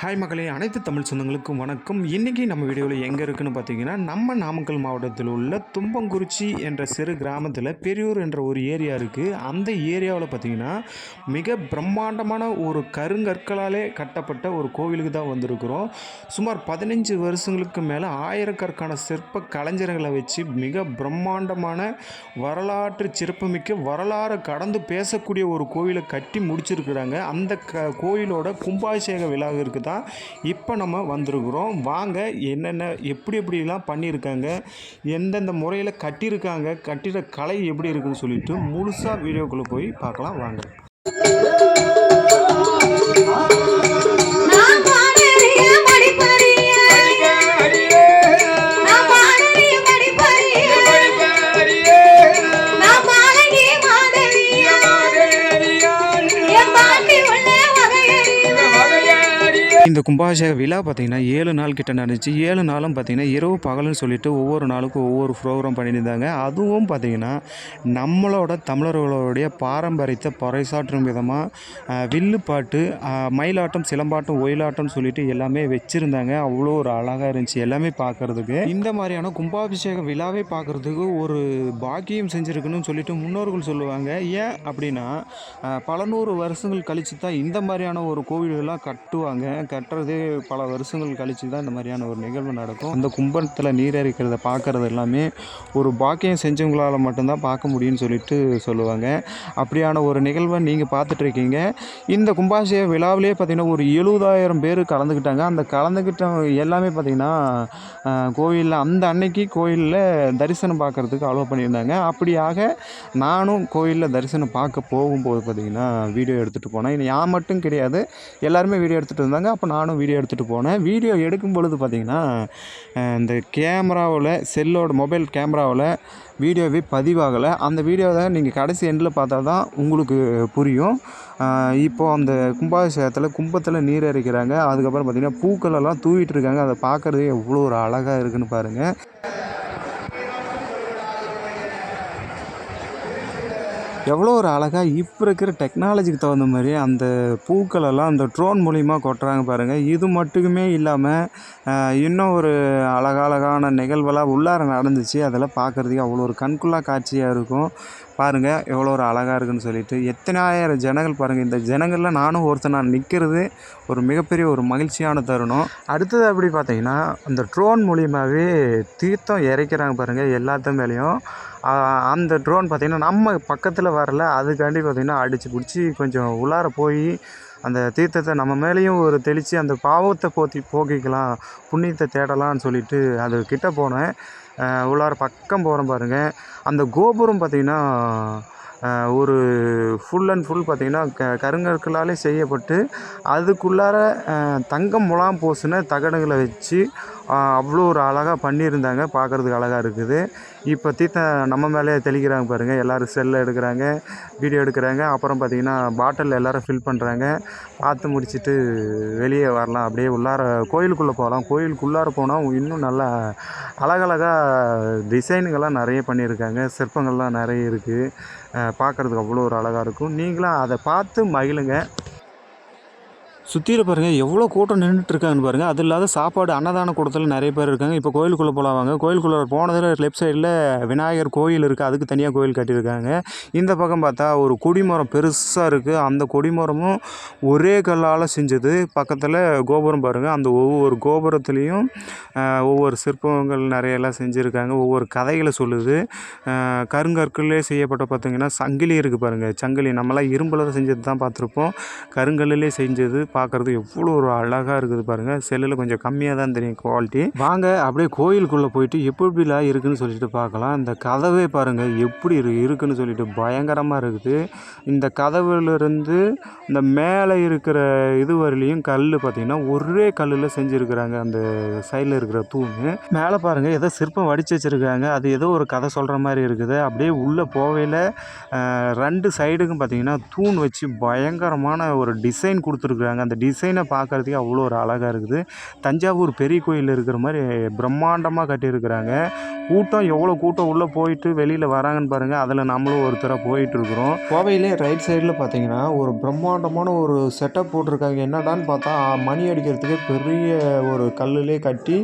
Hi மகளே அனைத்து தமிழ் சொந்தங்களுக்கும் வணக்கம். இன்றைக்கி நம்ம வீடியோவில் எங்கே இருக்குன்னு பார்த்தீங்கன்னா நம்ம நாமக்கல் மாவட்டத்தில் உள்ள தும்பங்குறிச்சி என்ற சிறு கிராமத்தில் பெரியூர் என்ற ஒரு ஏரியா இருக்குது அந்த ஏரியாவில் பார்த்தீங்கன்னா மிக பிரம்மாண்டமான ஒரு கருங்கற்களாலே கட்டப்பட்ட ஒரு கோவிலுக்கு தான் வந்திருக்கிறோம். சுமார் பதினஞ்சு வருஷங்களுக்கு மேலே ஆயிரக்கற்கான சிற்ப கலைஞர்களை வச்சு மிக பிரம்மாண்டமான வரலாற்று சிறப்புமிக்க வரலாறு கடந்து பேசக்கூடிய ஒரு கோவிலை கட்டி முடிச்சிருக்கிறாங்க. அந்த க கோயிலோட கும்பாபிஷேக விழாவிற்கு தான் இப்போ நம்ம வந்திருக்கிறோம். வாங்க என்னென்ன எப்படி எப்படிலாம் பண்ணியிருக்காங்க எந்தெந்த முறையில் கட்டியிருக்காங்க கட்டிட கலை எப்படி இருக்குன்னு சொல்லிட்டு முழுசாக வீடியோக்குள்ளே போய் பார்க்கலாம். வாங்க. இந்த கும்பாபிஷேக விழா பார்த்திங்கன்னா ஏழு நாள் கிட்ட நடந்துச்சு. ஏழு நாளும் பார்த்தீங்கன்னா இரவு பகல்னு சொல்லிட்டு ஒவ்வொரு நாளுக்கும் ஒவ்வொரு ப்ரோக்ராம் பண்ணியிருந்தாங்க. அதுவும் பார்த்தீங்கன்னா நம்மளோட தமிழர்களுடைய பாரம்பரியத்தை பறைசாற்றும் விதமாக வில்லுப்பாட்டு மயிலாட்டம் சிலம்பாட்டம் ஒயிலாட்டம் சொல்லிட்டு எல்லாமே வச்சுருந்தாங்க. அவ்வளோ ஒரு அழகாக இருந்துச்சு எல்லாமே பார்க்குறதுக்கு. இந்த மாதிரியான கும்பாபிஷேக விழாவே பார்க்குறதுக்கு ஒரு பாக்கியம் செஞ்சுருக்குன்னு சொல்லிட்டு முன்னோர்கள் சொல்லுவாங்க. ஏன் அப்படின்னா பல நூறு வருஷங்கள் கழித்து தான் இந்த மாதிரியான ஒரு கோவில்கள்லாம் கட்டுவாங்க. கட் கட்டுறது பல வருஷங்கள் கழித்து தான் இந்த மாதிரியான ஒரு நிகழ்வு நடக்கும். அந்த கும்பத்தில் நீர் இறைக்கிறத பார்க்குறது எல்லாமே ஒரு பாக்கியம் செஞ்சவங்களால் மட்டும்தான் பார்க்க முடியும்னு சொல்லிட்டு சொல்லுவாங்க. அப்படியான ஒரு நிகழ்வை நீங்கள் பார்த்துட்ருக்கீங்க இந்த கும்பாசிய விழாவிலே பார்த்திங்கன்னா ஒரு எழுபதாயிரம் பேர் கலந்துக்கிட்டாங்க. அந்த கலந்துக்கிட்ட எல்லாமே பார்த்திங்கன்னா கோவிலில் அந்த அன்னைக்கு கோயிலில் தரிசனம் பார்க்குறதுக்கு அலோவ் பண்ணியிருந்தாங்க. அப்படியாக நானும் கோயிலில் தரிசனம் பார்க்க போகும்போது பார்த்திங்கன்னா வீடியோ எடுத்துகிட்டு போனேன். இது நான் மட்டும் கிடையாது. எல்லாருமே வீடியோ எடுத்துகிட்டு இருந்தாங்க அப்போ நானும் வீடியோ எடுத்துகிட்டு போனேன். வீடியோ எடுக்கும் பொழுது பார்த்திங்கன்னா இந்த கேமராவில் செல்லோட மொபைல் கேமராவில் வீடியோவே பதிவாகலை. அந்த வீடியோவை நீங்கள் கடைசி எண்டில் பார்த்தா தான் உங்களுக்கு புரியும். இப்போது இப்போ அந்த கும்பாபிஷேகத்தில் கும்பத்தில் நீர் இறைக்கிறாங்க அதுக்கப்புறம் பார்த்திங்கன்னா பூக்கள் எல்லாம் தூவிட்டு இருக்காங்க. அதை பார்க்குறதே எவ்வளோ ஒரு அழகாக இருக்குன்னு பாருங்கள் எவ்வளோ ஒரு அழகாக இப்போ இருக்கிற டெக்னாலஜிக்கு தகுந்த மாதிரி அந்த பூக்களெல்லாம் அந்த ட்ரோன் மூலிமா கொட்டுறாங்க பாருங்கள் இது மட்டுமே இல்லாமல் இன்னும் ஒரு அழகழகான நிகழ்வெல்லாம் உள்ளார நடந்துச்சு. அதெல்லாம் பார்க்குறதுக்கு அவ்வளோ ஒரு கண்குள்ளா காட்சியாக இருக்கும். பாருங்கள் எவ்வளோ ஒரு அழகாக இருக்குன்னு சொல்லிட்டு. எத்தனாயிரம் ஜனங்கள் பாருங்கள் இந்த ஜனங்களில் நானும் ஒருத்தனாக நான் நிற்கிறது ஒரு மிகப்பெரிய ஒரு மகிழ்ச்சியான தருணம். அடுத்தது அப்படி பார்த்தீங்கன்னா அந்த ட்ரோன் மூலியமாகவே தீர்த்தம் இறைக்கிறாங்க பாருங்கள் எல்லாத்து மேலேயும். அந்த ட்ரோன் பார்த்திங்கன்னா நம்ம பக்கத்தில் வரல. அதுக்காண்டி பார்த்திங்கன்னா அடித்து பிடிச்சி கொஞ்சம் உள்ளார போய் அந்த தீர்த்தத்தை நம்ம மேலேயும் ஒரு தெளித்து அந்த பாவத்தை போத்தி போக்கிக்கலாம் புண்ணியத்தை தேடலாம்னு சொல்லிட்டு அது கிட்ட போனேன். உள்ளார பக்கம் போகிறேன் பாருங்கள் அந்த கோபுரம் பார்த்திங்கன்னா ஒரு ஃபுல் அண்ட் ஃபுல் பார்த்திங்கன்னா க கருங்கற்களாலே செய்யப்பட்டு அதுக்குள்ளார தங்கம் முலாம் பூசின தகடுகளை வச்சு அவ்வளோ ஒரு அழகாக பண்ணியிருந்தாங்க. பார்க்குறதுக்கு அழகாக இருக்குது. இப்போ தீர்த்தம் நம்ம மேலே தெளிக்கிறாங்க பாருங்கள் எல்லோரும் செல்லை எடுக்கிறாங்க வீடியோ எடுக்கிறாங்க. அப்புறம் பார்த்திங்கன்னா பாட்டில் எல்லோரும் ஃபில் பண்ணுறாங்க பார்த்து முடிச்சுட்டு வெளியே வரலாம். அப்படியே உள்ளார கோயிலுக்குள்ளே போகலாம் கோயிலுக்குள்ளார போனால் இன்னும் நல்லா அழகழகாக டிசைனுங்கள்லாம் நிறைய பண்ணியிருக்காங்க. சிற்பங்கள்லாம் நிறைய இருக்குது பார்க்குறதுக்கு அவ்வளோ ஒரு அழகாக இருக்கும். நீங்களும் அதை பார்த்து மகிழுங்க. சுற்றியில் பாருங்கள் எவ்வளோ கூட்டம் நின்றுட்டு இருக்காங்கன்னு பாருங்கள் அது இல்லாத சாப்பாடு அன்னதான கூட்டத்தில் நிறைய பேர் இருக்காங்க. இப்போ கோயிலுக்குள்ளே போகலாம் கோயிலுக்குள்ளே போனதில் லெஃப்ட் சைடில் விநாயகர் கோயில் இருக்குது அதுக்கு தனியாக கோயில் கட்டியிருக்காங்க. இந்த பக்கம் பார்த்தா ஒரு கொடிமரம் பெருசாக இருக்குது அந்த கொடிமரமும் ஒரே கல்லால் செஞ்சது. பக்கத்தில் கோபுரம் பாருங்கள் அந்த ஒவ்வொரு கோபுரத்துலேயும் ஒவ்வொரு சிற்பங்கள் நிறையெல்லாம் செஞ்சுருக்காங்க. ஒவ்வொரு கதைகளை சொல்லுது. ஆஹ், கருங்கற்களே செய்யப்பட்ட பார்த்திங்கன்னா சங்கிலி இருக்குது பாருங்கள் சங்கிலி. நம்மளாம் இரும்பில் செஞ்சது தான் பார்த்துருப்போம். கருங்கல்லே செஞ்சது. பார்க்குறது எவ்வளோ ஒரு அழகாக இருக்குது பாருங்கள் செல்லில் கொஞ்சம் கம்மியாக தான் தெரியும் குவாலிட்டி வாங்க அப்படியே கோயிலுக்குள்ளே போயிட்டு எப்படி எப்படிலாம் இருக்குன்னு சொல்லிட்டு பார்க்கலாம். இந்த கதவே பாருங்கள் எப்படி இரு இருக்குன்னு சொல்லிட்டு பயங்கரமாக இருக்குது. இந்த கதவுலேருந்து இந்த மேலே இருக்கிற இது வரலையும் கல் பார்த்திங்கன்னா ஒரே கல்லில் செஞ்சுருக்குறாங்க. அந்த சைடில் இருக்கிற தூண். மேலே பாருங்கள் ஏதோ சிற்பம் வடித்து வச்சுருக்காங்க. அது ஏதோ ஒரு கதை சொல்கிற மாதிரி இருக்குது. அப்படியே உள்ளே போவையில் ரெண்டு சைடுக்கும் பார்த்தீங்கன்னா தூண் வச்சு பயங்கரமான ஒரு டிசைன் கொடுத்துருக்குறாங்க. அந்த டிசைனை பார்க்குறதுக்கே அவ்வளோ ஒரு அழகாக இருக்குது. தஞ்சாவூர் பெரிய கோயில் இருக்கிற மாதிரி பிரம்மாண்டமாக கட்டியிருக்கிறாங்க. கூட்டம் எவ்வளோ கூட்டம் உள்ளே போயிட்டு வெளியில் வராங்கன்னு பாருங்கள் அதில் நம்மளும் ஒருத்தராக போயிட்டுருக்குறோம் கோவையிலே ரைட் சைடில் பார்த்தீங்கன்னா ஒரு பிரம்மாண்டமான ஒரு செட்டப் போட்டிருக்காங்க. என்னடான்னு பார்த்தா மணி அடிக்கிறதுக்கே பெரிய ஒரு கல்லுலே கட்டி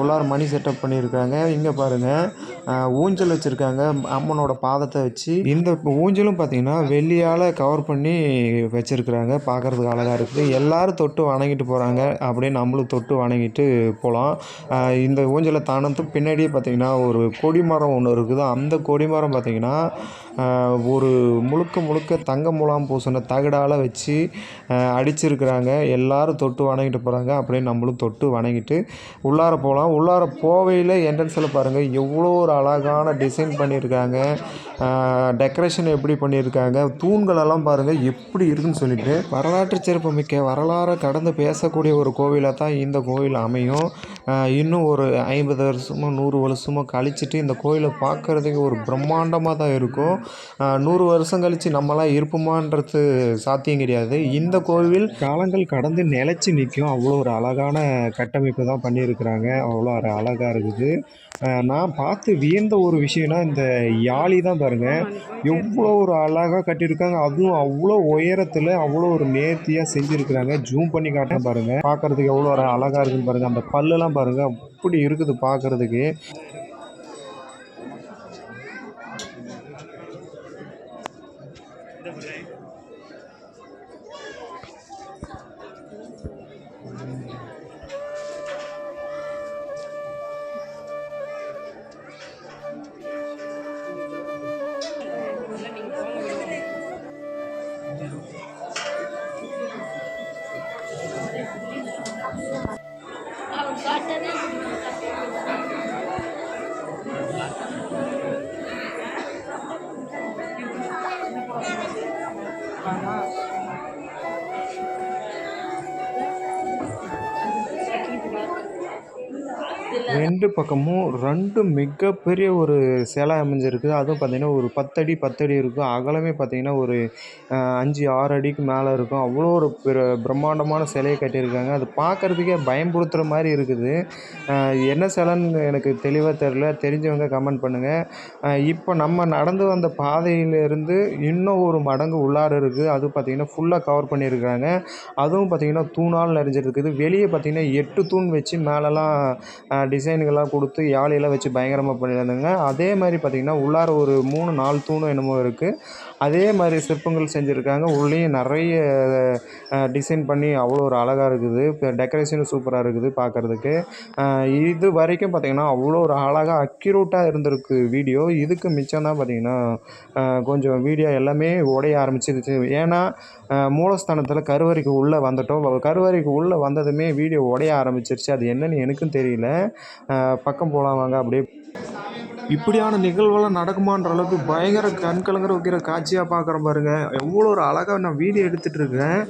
உள்ளார மணி செட்டப் பண்ணியிருக்காங்க இங்கே பாருங்கள் ஊஞ்சல் வச்சுருக்காங்க. அம்மனோட பாதத்தை வச்சு இந்த ஊஞ்சலும் பார்த்தீங்கன்னா வெள்ளியால் கவர் பண்ணி வச்சுருக்குறாங்க. பார்க்குறதுக்கு அழகாக இருக்குது. எல்லோரும் தொட்டு வணங்கிட்டு போகிறாங்க அப்படியே நம்மளும் தொட்டு வணங்கிட்டு போகலாம் இந்த ஊஞ்சலை தானத்துக்கு பின்னாடியே பார்த்திங்கன்னா ஒரு கொடிமரம் ஒன்று இருக்குது. அந்த கொடிமரம் பார்த்திங்கன்னா ஒரு முழுக்க முழுக்க தங்க முலாம் பூசின தகடால் வச்சு அடிச்சிருக்கிறாங்க. எல்லாரும் தொட்டு வணங்கிட்டு போகிறாங்க அப்படின்னு நம்மளும் தொட்டு வணங்கிட்டு உள்ளார போகலாம் உள்ளார போவையில் என்ட்ரன்ஸில் பாருங்கள் எவ்வளோ ஒரு அழகான டிசைன் பண்ணியிருக்காங்க. டெக்கரேஷன் எப்படி பண்ணியிருக்காங்க. தூண்களெல்லாம் பாருங்கள் எப்படி இருக்குன்னு சொல்லிட்டு. வரலாற்று சிறப்புமிக்க வரலாறை கடந்து பேசக்கூடிய ஒரு கோவிலாக தான் இந்த கோவில் அமையும். இன்னும் ஒரு ஐம்பது வருஷமோ நூறு வருஷமோ கழிச்சிட்டு இந்த கோயிலை பார்க்குறதுக்கு ஒரு பிரம்மாண்டமாக தான் இருக்கும். நூறு வருஷம் கழித்து நம்மளாம் இருப்போமான்றது சாத்தியம் கிடையாது. இந்த கோவில் காலங்கள் கடந்து நிலச்சி நிற்கும். அவ்வளோ ஒரு அழகான கட்டமைப்பு தான் பண்ணியிருக்கிறாங்க. அவ்வளோ ஒரு அழகாக இருக்குது. நான் பார்த்து வியந்த ஒரு விஷயம்னா இந்த யாழி தான் பாருங்கள் எவ்வளோ ஒரு அழகாக கட்டியிருக்காங்க. அதுவும் அவ்வளோ உயரத்தில் அவ்வளோ ஒரு நேர்த்தியாக செஞ்சுருக்கிறாங்க. ஜூம் பண்ணி காட்டுறேன் பாருங்கள் பார்க்குறதுக்கு எவ்வளோ அழகாக இருக்குன்னு பாருங்கள் அந்த பல்லெல்லாம் பாருங்கள் அப்படி இருக்குது பார்க்குறதுக்கு. ரெண்டு பக்கமும் ரெண்டு மிகப்பெரிய ஒரு சிலை அமைஞ்சிருக்கு அதுவும் பார்த்தீங்கன்னா ஒரு பத்தடி பத்தடி இருக்கும். அகலமே பார்த்தீங்கன்னா ஒரு அஞ்சு ஆறு அடிக்கு மேலே இருக்கும். அவ்வளோ ஒரு பிரம்மாண்டமான சிலையை கட்டியிருக்காங்க. அது பார்க்குறதுக்கே பயம்படுத்துகிற மாதிரி இருக்குது. என்ன சிலைன்னு எனக்கு தெளிவாக தெரில தெரிஞ்சவங்க கமெண்ட் பண்ணுங்கள் இப்போ நம்ம நடந்து வந்த பாதையிலேருந்து இன்னும் ஒரு மடங்கு உள்ளார இருக்குது. அது பார்த்திங்கன்னா ஃபுல்லாக கவர் பண்ணியிருக்காங்க. அதுவும் பார்த்திங்கன்னா தூணால் நிறைஞ்சிருக்குது வெளியே பார்த்திங்கன்னா எட்டு தூண் வச்சு மேலெலாம் டிசைனுங்கெல்லாம் கொடுத்து யாழையெல்லாம் வச்சு பயங்கரமாக பண்ணியிருந்தாங்க. அதே மாதிரி பார்த்திங்கன்னா உள்ளார ஒரு மூணு நாலு தூணும் என்னமோ இருக்குது அதே மாதிரி சிற்பங்கள் செஞ்சுருக்காங்க. உள்ளேயும் நிறைய டிசைன் பண்ணி அவ்வளோ ஒரு அழகாக இருக்குது. இப்போ டெக்கரேஷனும் சூப்பராக இருக்குது பார்க்குறதுக்கு இது வரைக்கும் பார்த்திங்கன்னா அவ்வளோ ஒரு அழகாக அக்யூரேட்டாக இருந்திருக்கு வீடியோ இதுக்கு மிச்சம் தான் பார்த்திங்கன்னா கொஞ்சம் வீடியோ எல்லாமே உடைய ஆரம்பிச்சிருச்சு. ஏன்னா மூலஸ்தானத்தில் கருவறைக்கு உள்ளே வந்துட்டோம். கருவறைக்கு உள்ளே வந்ததுமே வீடியோ உடைய ஆரம்பிச்சிருச்சு. அது என்னன்னு எனக்கும் தெரியல. பக்கம் போகலாம் வாங்க அப்படியே. இப்படியான நிகழ்வெல்லாம் நடக்குமான்ற அளவுக்கு பயங்கர கண் கலங்குற வைக்கிற காட்சியாக பார்க்குறேன் பாருங்கள் எவ்வளோ ஒரு அழகாக நான் வீடியோ எடுத்துகிட்டு இருக்கேன்.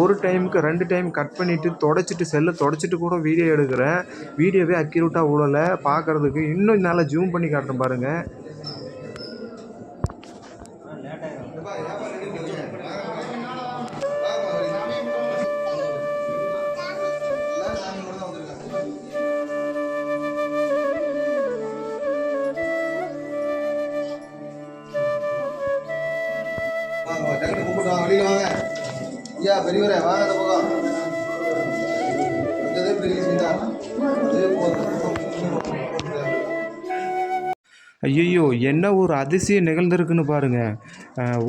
ஒரு டைமுக்கு ரெண்டு டைம் கட் பண்ணிவிட்டு தொடச்சிட்டு செல்லை தொடச்சிட்டு கூட வீடியோ எடுக்கிறேன். வீடியோவே அக்யூரேட்டாக உழலை. பார்க்குறதுக்கு இன்னும் நல்லா ஜூம் பண்ணி காட்டுறேன் பாருங்கள் ஐயா பெரியவரே வாங்க இந்த பக்கம் வந்ததே பெரிய விஷயம் அதே போதும். ஐயையோ என்ன ஒரு அதிசயம் நிகழ்ந்திருக்குன்னு பாருங்கள்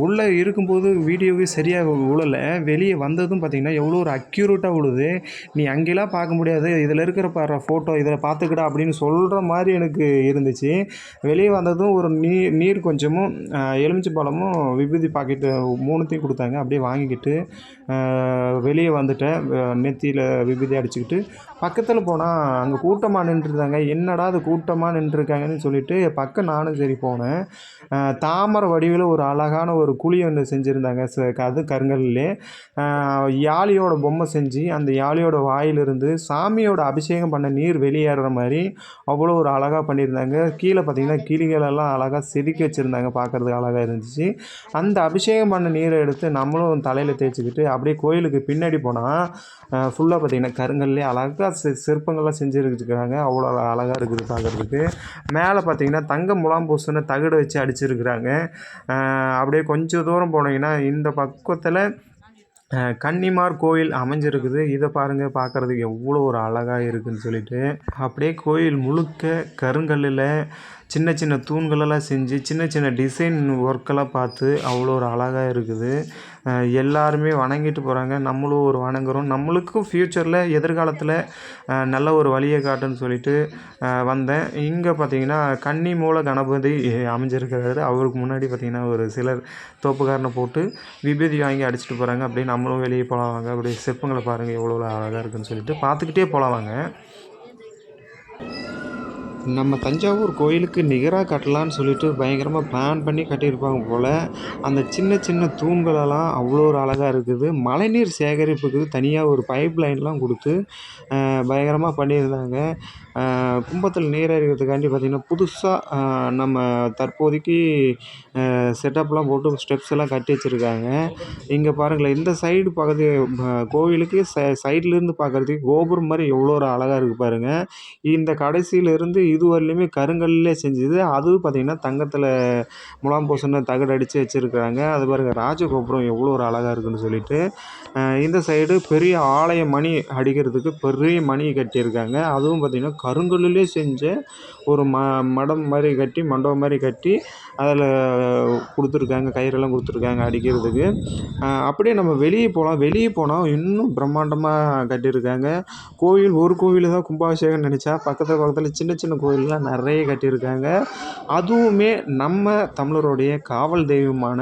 உள்ளே இருக்கும்போது வீடியோவே சரியாக உழலை. வெளியே வந்ததும் பார்த்தீங்கன்னா எவ்வளோ ஒரு அக்யூரேட்டாக உழுது. நீ அங்கெல்லாம் பார்க்க முடியாது. இதில் இருக்கிற பாரு ஃபோட்டோ இதில் பார்த்துக்கிடா அப்படின்னு சொல்கிற மாதிரி எனக்கு இருந்துச்சு. வெளியே வந்ததும் ஒரு நீர் நீர் கொஞ்சமும் எலுமிச்சை பழமும் விபூதி பாக்கெட்டு மூணுத்தையும் கொடுத்தாங்க. அப்படியே வாங்கிக்கிட்டு வெளியே வந்துட்டேன். நெத்தியில் விபூதி அடிச்சுக்கிட்டு பக்கத்தில் போனால் அங்கே கூட்டமாக நின்றுருந்தாங்க என்னடா அது கூட்டமாக நின்றுருக்காங்கன்னு சொல்லிட்டு பக்கம் நானும் சரி போனேன். தாமரை வடிவில் ஒரு அழகான ஒரு குழி ஒன்று செஞ்சுருந்தாங்க. ச அது கருங்கல்லே. யாழியோட பொம்மை செஞ்சு அந்த யாழியோட வாயிலிருந்து சாமியோட அபிஷேகம் பண்ண நீர் வெளியேறுற மாதிரி அவ்வளோ ஒரு அழகாக பண்ணியிருந்தாங்க கீழே பார்த்தீங்கன்னா கிளிகளெல்லாம் அழகாக செதுக்கி வச்சுருந்தாங்க. பார்க்குறதுக்கு அழகாக இருந்துச்சு. அந்த அபிஷேகம் பண்ண நீரை எடுத்து நம்மளும் தலையில் தேய்ச்சிக்கிட்டு அப்படியே கோயிலுக்கு பின்னாடி போனால் ஃபுல்லாக பார்த்தீங்கன்னா கருங்கல்லே அழகாக சி சிற்பங்கள்லாம் செஞ்சுருக்காங்க அவ்வளோ அழகாக இருக்குது பார்க்குறதுக்கு. மேலே பார்த்தீங்கன்னா தங்க முலாம் பூசுன்னு தகடு வச்சு அடிச்சிருக்கிறாங்க. அப்படியே கொஞ்சம் தூரம் போனீங்கன்னா இந்த பக்கத்தில் கன்னிமார் கோயில் அமைஞ்சிருக்குது. இதை பாருங்கள் பார்க்குறதுக்கு எவ்வளோ ஒரு அழகாக இருக்குதுன்னு சொல்லிட்டு. அப்படியே கோயில் முழுக்க கருங்கல்லில் சின்ன சின்ன தூண்களெல்லாம் செஞ்சு சின்ன சின்ன டிசைன் ஒர்க்கெல்லாம் பார்த்து அவ்வளோ ஒரு அழகாக இருக்குது. எல்லாருமே வணங்கிட்டு போகிறாங்க நம்மளும் ஒரு வணங்குறோம். நம்மளுக்கும் ஃப்யூச்சரில் எதிர்காலத்தில் நல்ல ஒரு வழியை காட்டுன்னு சொல்லிட்டு வந்தேன். இங்கே பார்த்தீங்கன்னா கன்னி மூல கணபதி அமைஞ்சிருக்கிறாரு. அவருக்கு முன்னாடி பார்த்தீங்கன்னா ஒரு சிலர் தோப்புக்காரனை போட்டு விபூதி வாங்கி அடிச்சுட்டு போகிறாங்க அப்படியே நம்மளும் வெளியே போகலாம் வாங்க. அப்படியே சிற்பங்களை பாருங்கள் எவ்வளோ அழகாக இருக்குன்னு சொல்லிட்டு. பார்த்துக்கிட்டே போகலாம் வாங்க. நம்ம தஞ்சாவூர் கோயிலுக்கு நிகராக கட்டலான்னு சொல்லிட்டு பயங்கரமாக பிளான் பண்ணி கட்டியிருப்பாங்க போல். அந்த சின்ன சின்ன தூண்களெல்லாம் அவ்வளோ ஒரு அழகாக இருக்குது. மழைநீர் சேகரிப்புக்கு தனியாக ஒரு பைப் லைன்லாம் கொடுத்து பயங்கரமாக பண்ணியிருந்தாங்க. கும்பத்தில் நீர் இறைக்கிறதுக்காண்டி பார்த்திங்கன்னா புதுசாக நம்ம தற்போதைக்கு செட்டப்லாம் போட்டு ஸ்டெப்ஸ் எல்லாம் கட்டி வச்சுருக்காங்க. இங்கே பாருங்களேன் இந்த சைடு பகுதி கோவிலுக்கு ச சைட்லேருந்து பார்க்குறதுக்கு கோபுரம் மாதிரி எவ்வளோ ஒரு அழகாக இருக்குது பாருங்கள் இந்த கடைசியிலேருந்து இது வரலையுமே கருங்கல்லே செஞ்சது. அதுவும் பார்த்திங்கன்னா தங்கத்தில் முலாம் பூசண தகடு அடித்து வச்சுருக்குறாங்க. அது பாருங்கள் ராஜகோபுரம் எவ்வளோ ஒரு அழகாக இருக்குன்னு சொல்லிட்டு இந்த சைடு பெரிய ஆலய மணி அடிக்கிறதுக்கு பெரிய மணி கட்டியிருக்காங்க. அதுவும் பார்த்திங்கன்னா கருங்கல்லிலே செஞ்ச ஒரு ம மடம் மாதிரி கட்டி மண்டபம் மாதிரி கட்டி அதில் கொடுத்துருக்காங்க கயிறெல்லாம் கொடுத்துருக்காங்க அடிக்கிறதுக்கு. அப்படியே நம்ம வெளியே போகலாம். வெளியே போனால் இன்னும் பிரம்மாண்டமாக கட்டியிருக்காங்க. கோவில் ஒரு கோவில் தான் கும்பாபிஷேகம்னு நினச்சா பக்கத்தில் பக்கத்தில் சின்ன சின்ன கோவில்லாம் நிறைய கட்டியிருக்காங்க. அதுவுமே நம்ம தமிழருடைய காவல் தெய்வமான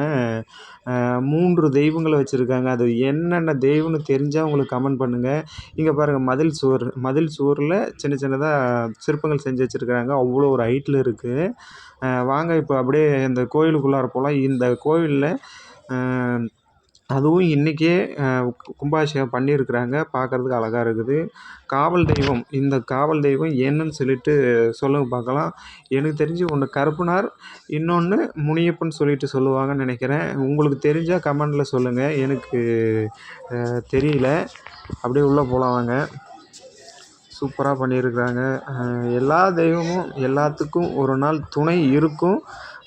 மூன்று தெய்வங்களை வச்சுருக்காங்க. அது என்னென்ன தெய்வம்னு தெரிஞ்சால் உங்களுக்கு கமெண்ட் பண்ணுங்கள் இங்கே பாருங்கள் மதில் சுவர் மதில் சுவரில் சின்ன சின்னதாக சிற்பங்கள் செஞ்சு வச்சுருக்காங்க அவ்வளோ ஒரு ஹைட்டில் இருக்குது வாங்க இப்போ அப்படியே இந்த கோயிலுக்குள்ளார போகலாம் இந்த கோவிலில் அதுவும் இன்றைக்கே கும்பாபிஷேகம் பண்ணியிருக்கிறாங்க. பார்க்குறதுக்கு அழகாக இருக்குது. காவல் தெய்வம் இந்த காவல் தெய்வம் என்னன்னு சொல்லிட்டு சொல்லுங்க பார்க்கலாம். எனக்கு தெரிஞ்சு ஒன்று கருப்பனார் இன்னொன்று முனியப்பன் சொல்லிட்டு சொல்லுவாங்கன்னு நினைக்கிறேன். உங்களுக்கு தெரிஞ்சால் கமெண்டில் சொல்லுங்கள் எனக்கு தெரியல. அப்படியே உள்ளே போகலாம் வாங்க. சூப்பராக பண்ணியிருக்கிறாங்க. எல்லா தெய்வமும் எல்லாத்துக்கும் ஒரு நாள் துணை இருக்கும்.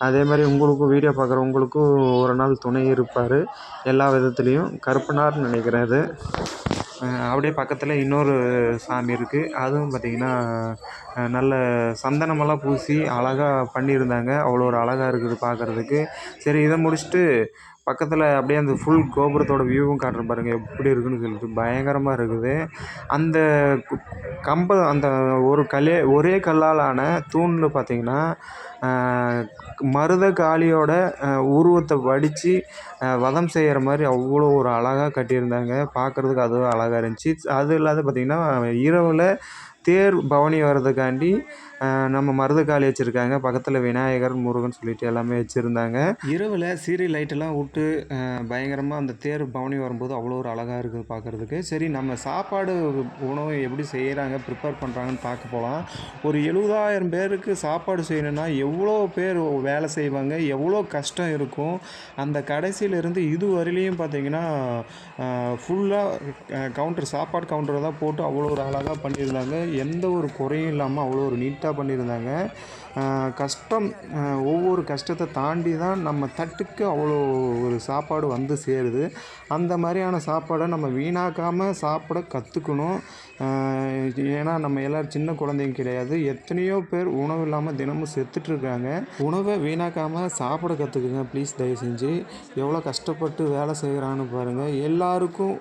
அதே மாதிரி உங்களுக்கும் வீடியோ பார்க்குற உங்களுக்கும் ஒரு நாள் துணை இருப்பார். எல்லா விதத்துலேயும் கருப்பனார்னு நினைக்கிறேன் அது. அப்படியே பக்கத்தில் இன்னொரு சாமி இருக்குது அதுவும் பார்த்திங்கன்னா நல்ல சந்தனமெல்லாம் பூசி அழகாக பண்ணியிருந்தாங்க. அவ்வளோ ஒரு அழகாக இருக்குது பார்க்குறதுக்கு சரி இதை முடிச்சுட்டு பக்கத்தில் அப்படியே அந்த ஃபுல் கோபுரத்தோட வியூவும் காட்டுறேன் பாருங்கள் எப்படி இருக்குன்னு சொல்லிட்டு பயங்கரமாக இருக்குது. அந்த கம்ப அந்த ஒரு கல்லே ஒரே கல்லால் ஆன தூணில் பார்த்தீங்கன்னா மருத காளியோட உருவத்தை வடித்து வதம் செய்கிற மாதிரி அவ்வளோ ஒரு அழகாக கட்டியிருந்தாங்க. பார்க்குறதுக்கு அதுவும் அழகாக இருந்துச்சு. அது இல்லாத பார்த்திங்கன்னா இரவில் தேர் பவனி வர்றதுக்காண்டி நம்ம மருதக்காளி வச்சுருக்காங்க. பக்கத்தில் விநாயகர் முருகன் சொல்லிட்டு எல்லாமே வச்சுருந்தாங்க. இரவில் சீரி லைட்டெல்லாம் விட்டு பயங்கரமாக அந்த தேர் பவனி வரும்போது அவ்வளோ ஒரு அழகாக இருக்குது பார்க்குறதுக்கு சரி நம்ம சாப்பாடு உணவு எப்படி செய்கிறாங்க ப்ரிப்பேர் பண்ணுறாங்கன்னு பார்க்க போகலாம் ஒரு எழுபதாயிரம் பேருக்கு சாப்பாடு செய்யணும்னா எவ்வளோ பேர் வேலை செய்வாங்க எவ்வளோ கஷ்டம் இருக்கும். அந்த கடைசியிலேருந்து இது வரையிலையும் பார்த்தீங்கன்னா ஃபுல்லாக கவுண்டர் சாப்பாடு கவுண்டரை தான் போட்டு அவ்வளோ ஒரு அழகாக பண்ணியிருந்தாங்க. எந்த ஒரு குறையும் இல்லாமல் அவ்வளோ ஒரு நீட்டாக பண்ணியிருந்தாங்க. கஷ்டம் ஒவ்வொரு கஷ்டத்தை தாண்டி தான் நம்ம தட்டுக்கு அவ்வளோ ஒரு சாப்பாடு வந்து சேருது. அந்த மாதிரியான சாப்பாடை நம்ம வீணாக்காமல் சாப்பிட கற்றுக்கணும் ஏன்னா நம்ம எல்லோரும் சின்ன குழந்தைங்க கிடையாது. எத்தனையோ பேர் உணவு இல்லாமல் தினமும் செத்துட்ருக்காங்க உணவை வீணாக்காமல் சாப்பிட கற்றுக்குங்க ப்ளீஸ் தயவு செஞ்சு. எவ்வளோ கஷ்டப்பட்டு வேலை செய்கிறான்னு பாருங்கள் எல்லாருக்கும்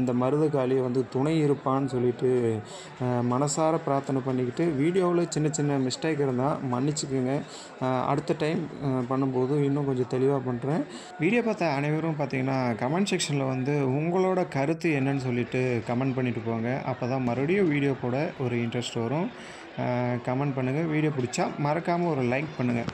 இந்த மருதகாளி வந்து துணை இருப்பான்னு சொல்லிட்டு மனசார பிரார்த்தனை பண்ணிக்கிட்டு வீடியோவில் சின்ன சின்ன மிஸ்டேக் இருந்தால் மன்னிச்சுக்குங்க. அடுத்த டைம் பண்ணும்போது இன்னும் கொஞ்சம் தெளிவாக பண்ணுறேன் வீடியோ பார்த்த அனைவரும் பார்த்திங்கன்னா கமெண்ட் செக்ஷனில் வந்து உங்களோட கருத்து என்னன்னு சொல்லிட்டு கமெண்ட் பண்ணிட்டு போங்க. அப்போ அப்போ தான் மறுபடியும் வீடியோ கூட ஒரு இன்ட்ரெஸ்ட் வரும். கமெண்ட் பண்ணுங்கள் வீடியோ பிடிச்சா மறக்காமல் ஒரு லைக் பண்ணுங்கள்